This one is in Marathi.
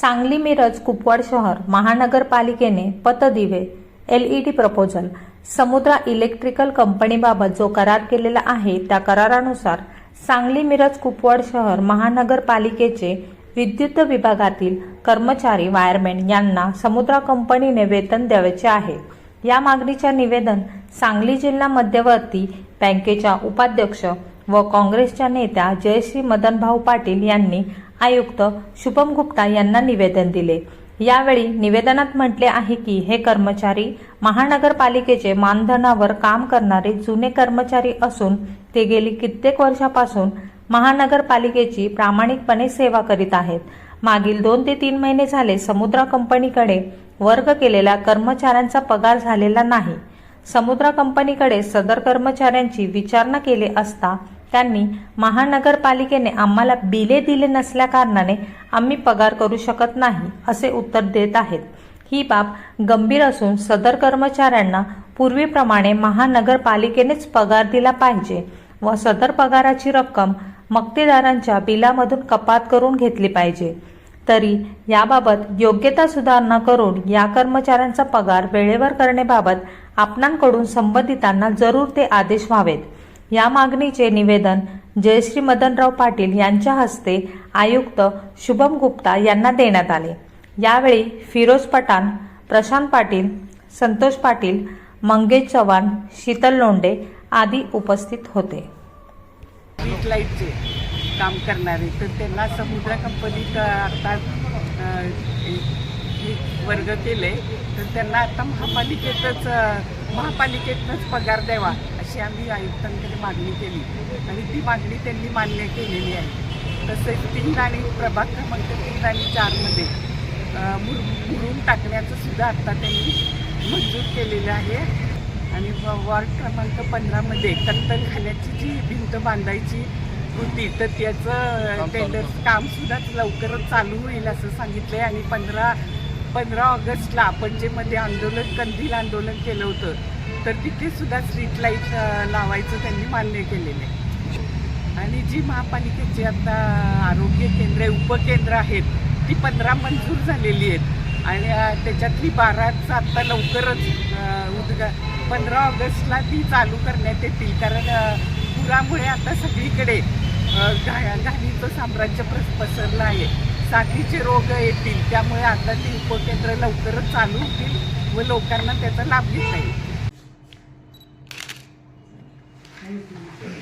सांगली मिरज कुपवाड शहर महानगरपालिकेने पतदिवे एलईडी प्रपोजल समुद्रा इलेक्ट्रिकल कंपनीबाबत जो करार केलेला आहे त्या करारानुसार सांगली मिरज कुपवाड शहर महानगरपालिकेचे विद्युत विभागातील कर्मचारी वायरमॅन यांना समुद्रा कंपनीने वेतन द्यावयाचे आहे. या मागणीच्या निवेदन सांगली जिल्हा मध्यवर्ती बँकेच्या उपाध्यक्ष व काँग्रेसच्या नेत्या जयश्री मदनभाऊ पाटील यांनी आयुक्त शुभम गुप्ता यांना निवेदन दिले. यावेळी निवेदनात म्हटले आहे की हे कर्मचारी महानगरपालिकेचे मानधनावर काम करणारे जुने कर्मचारी असून ते गेली कित्येक वर्षापासून महानगरपालिकेची प्रामाणिकपणे सेवा करीत आहेत. मागील दोन ते तीन महिने झाले समुद्रा कंपनीकडे वर्ग केलेल्या कर्मचाऱ्यांचा पगार झालेला नाही. समुद्रा कंपनीकडे सदर कर्मचाऱ्यांची विचारणा केली असता त्यांनी महानगरपालिकेने आम्हाला बिले दिले नसल्याकारणाने आम्ही पगार करू शकत नाही असे उत्तर देत आहेत. ही बाब गंभीर असून सदर कर्मचाऱ्यांना पूर्वीप्रमाणे महानगरपालिकेनेच पगार दिला पाहिजे व सदर पगाराची रक्कम मक्तेदारांच्या बिलामधून कपात करून घेतली पाहिजे. तरी याबाबत योग्यता सुधारणा करून या कर्मचाऱ्यांचा पगार वेळेवर करण्याबाबत आपणांकडून संबंधितांना जरूर ते आदेश व्हावेत. या मागणीचे निवेदन जयश्री मदनराव पाटील यांच्या हस्ते आयुक्त शुभम गुप्ता यांना देण्यात आले. यावेळी फिरोज पठाण प्रशांत पाटील संतोष पाटील मंगेश चव्हाण शीतल लोंडे आदी उपस्थित होते. लाईटचे काम करणारे तर त्यांना समुद्र कंपनीत आता वर्ग केले तर त्यांना आता महापालिकेतच अ, महापालिकेतनंच पगार द्यावा. अशी आम्ही आयुक्तांकडे मागणी केली. आणि ती मागणी त्यांनी मान्य केलेली आहे. तसेच तीन आणि प्रभाग क्रमांक तीन आणि चारमध्ये मुर मुरुम टाकण्याचं सुद्धा आता त्यांनी मंजूर केलेलं आहे. आणि वॉर्ड क्रमांक पंधरामध्ये कत्तलखान्याची जी भिंत बांधायची होती तर त्याचं टेंडर काम सुद्धा लवकरच चालू होईल असं सांगितलंय. आणि पंधरा पंधरा ऑगस्टला आपण जे मध्ये आंदोलन कंदील आंदोलन केलं होतं तर तिथे सुद्धा स्ट्रीट लाइट लावायचं त्यांनी मान्य केलेलं आहे. आणि जी महापालिकेची आता आरोग्य केंद्रे उपकेंद्र आहेत ती पंधरा मंजूर झालेली आहेत. आणि त्याच्यातली बाराचं आत्ता लवकरच अं, उद्गा पंधरा ऑगस्टला ती चालू करण्यात येतील. कारण पुरामुळे आता सगळीकडे घा घाणीचं साम्राज्य प्रस पसरलं आहे. साथीचे रोग येतील त्यामुळे आता ती उपकेंद्र लवकरच चालू होतील व लोकांना त्याचा लाभ घेता येईल. 还有，对。